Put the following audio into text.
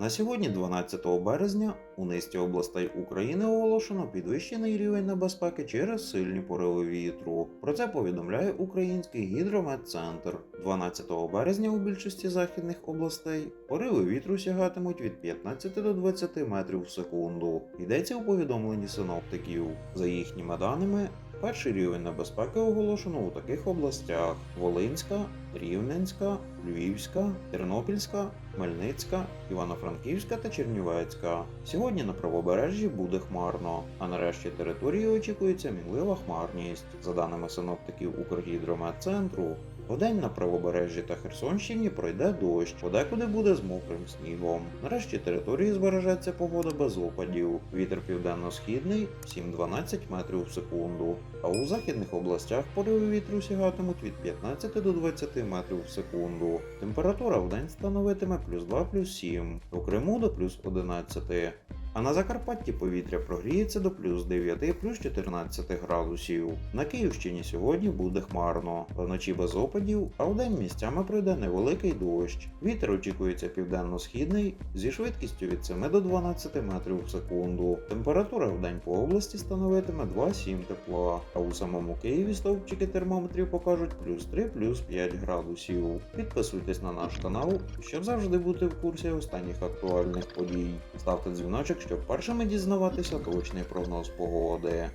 На сьогодні, 12 березня, у низці областей України оголошено підвищений рівень небезпеки через сильні пориви вітру. Про це повідомляє Український гідрометцентр. 12 березня у більшості західних областей пориви вітру сягатимуть від 15 до 20 метрів в секунду. Йдеться у повідомленні синоптиків. За їхніми даними, Перший рівень небезпеки оголошено у таких областях: Волинська, Рівненська, Львівська, Тернопільська, Хмельницька, Івано-Франківська та Чернівецька. Сьогодні на правобережжі буде хмарно, а нарешті території очікується мінлива хмарність. За даними синоптиків Укргідрометцентру, Вдень на правобережжі та Херсонщині пройде дощ, подекуди буде з мокрим снігом. Нарешті території збережеться погода без опадів. Вітер південно-східний 7-12 метрів в секунду. А у західних областях пориви вітру сягатимуть від 15 до 20 метрів в секунду. Температура вдень становитиме плюс 2 плюс 7, у Криму до плюс 11. А на Закарпатті повітря прогріється до плюс 9 плюс 14 градусів. На Київщині сьогодні буде хмарно, вночі без опадів, а вдень місцями пройде невеликий дощ. Вітер очікується південно-східний зі швидкістю від 7 до 12 метрів в секунду. Температура вдень по області становитиме 2-7 тепла, а у самому Києві стовпчики термометрів покажуть плюс 3 плюс 5 градусів. Підписуйтесь на наш канал, щоб завжди бути в курсі останніх актуальних подій. Ставте дзвіночок, щоб першими дізнаватися точний прогноз погоди.